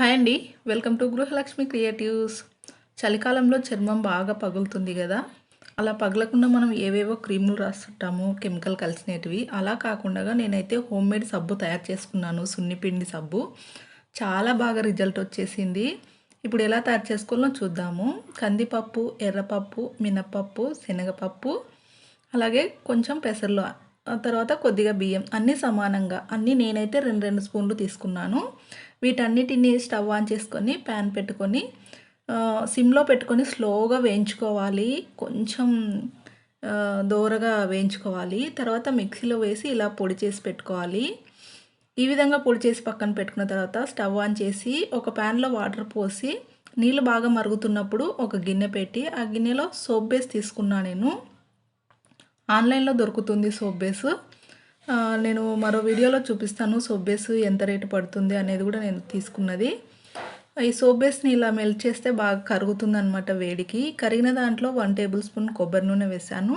Hi అండి. Welcome to Gruhalakshmi creatives. చలికాలంలో చర్మం బాగా పగులుతుంది కదా. అలా పగలకుండా మనం ఏవేవో క్రీములు రాస్తుంటాము కెమికల్ కలిసినవి అలా కాకుండా నేనైతే హోమ్ మేడ్ సబ్బు తయారు చేసుకున్నాను సున్నిపిండి సబ్బు. చాలా బాగా రిజల్ట్ వచ్చేసింది. ఇప్పుడు ఎలా తయారు చేసుకోవాలో చూద్దాము. కందిపప్పు ఎర్రపప్పు మినపప్పు శనగపప్పు అలాగే కొంచెం పెసర్లు తర్వాత కొద్దిగా బియ్యం అన్నీ సమానంగా. అన్నీ నేనైతే రెండు రెండు స్పూన్లు తీసుకున్నాను. వీటన్నిటిని స్టవ్ ఆన్ చేసుకొని ప్యాన్ పెట్టుకొని సిమ్లో పెట్టుకొని స్లోగా వేయించుకోవాలి. కొంచెం దోరగా వేయించుకోవాలి. తర్వాత మిక్సీలో వేసి ఇలా పొడి చేసి పెట్టుకోవాలి. ఈ విధంగా పొడి చేసి పక్కన పెట్టుకున్న తర్వాత స్టవ్ ఆన్ చేసి ఒక ప్యాన్లో వాటర్ పోసి నీళ్ళు బాగా మరుగుతున్నప్పుడు ఒక గిన్నె పెట్టి ఆ గిన్నెలో సోప్ బేస్ తీసుకున్నా నేను. ఆన్లైన్లో దొరుకుతుంది సోప్ బేస్ నేను మరో వీడియోలో చూపిస్తాను సోప్ బేస్ ఎంత రేటు పడుతుంది అనేది కూడా నేను తీసుకున్నది. ఈ సోప్ బేస్ని ఇలా మెల్ట్ చేస్తే బాగా కరుగుతుంది అనమాట వేడికి. కరిగిన దాంట్లో వన్ టేబుల్ స్పూన్ కొబ్బరి నూనె వేసాను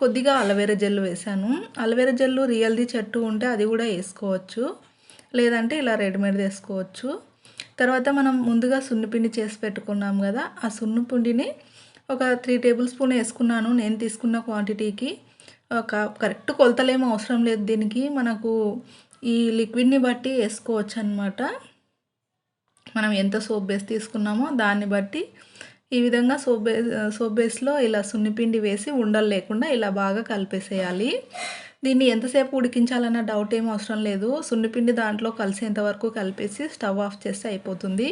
కొద్దిగా అలవేరా జెల్ వేసాను అలవేరా జెల్ రియల్ది చెట్టు ఉంటే అది కూడా వేసుకోవచ్చు. లేదంటే ఇలా రెడీమేడ్ వేసుకోవచ్చు. తర్వాత మనం ముందుగా సున్నిపిండి చేసి పెట్టుకున్నాం కదా ఆ సున్నిపిండిని ఒక త్రీ టేబుల్ స్పూన్ వేసుకున్నాను. నేను తీసుకున్న క్వాంటిటీకి ఒక కరెక్ట్ కొలతలేమో అవసరం లేదు. దీనికి మనకు ఈ లిక్విడ్ని బట్టి వేసుకోవచ్చు అనమాట మనం ఎంత సోప్ బేస్ తీసుకున్నామో దాన్ని బట్టి ఈ విధంగా సోప్ బేస్ సోప్ బేస్లో ఇలా సున్నిపిండి వేసి ఉండలు లేకుండా ఇలా బాగా కలిపేసేయాలి. దీన్ని ఎంతసేపు ఉడికించాలన్న డౌట్ ఏం అవసరం లేదు. సున్నిపిండి దాంట్లో కలిసేంత వరకు కలిపేసి స్టవ్ ఆఫ్ చేస్తే అయిపోతుంది.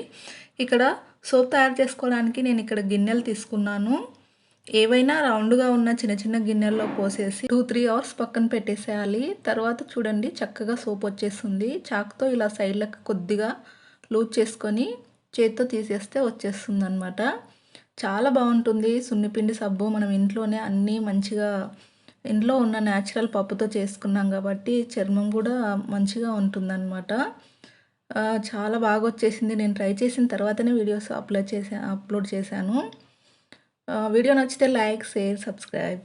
ఇక్కడ సోప్ తయారు చేసుకోవడానికి నేను ఇక్కడ గిన్నెలు తీసుకున్నాను. ఏవైనా రౌండ్గా ఉన్న చిన్న చిన్న గిన్నెల్లో పోసేసి టూ త్రీ అవర్స్ పక్కన పెట్టేసేయాలి. తర్వాత చూడండి చక్కగా సోప్ వచ్చేస్తుంది. చాక్తో ఇలా సైడ్లకు కొద్దిగా లూజ్ చేసుకొని చేత్తో తీసేస్తే వచ్చేస్తుంది అనమాట చాలా బాగుంటుంది. సున్నిపిండి సబ్బు మనం ఇంట్లోనే అన్నీ మంచిగా ఇంట్లో ఉన్న న్యాచురల్ పప్పుతో చేసుకున్నాం కాబట్టి చర్మం కూడా మంచిగా ఉంటుందన్నమాట. చాలా బాగా వచ్చేసింది. నేను ట్రై చేసిన తర్వాతనే వీడియోస్ అప్లోడ్ చేసా అప్లోడ్ చేశాను. వీడియో నచ్చితే లైక్ షేర్ సబ్స్క్రైబ్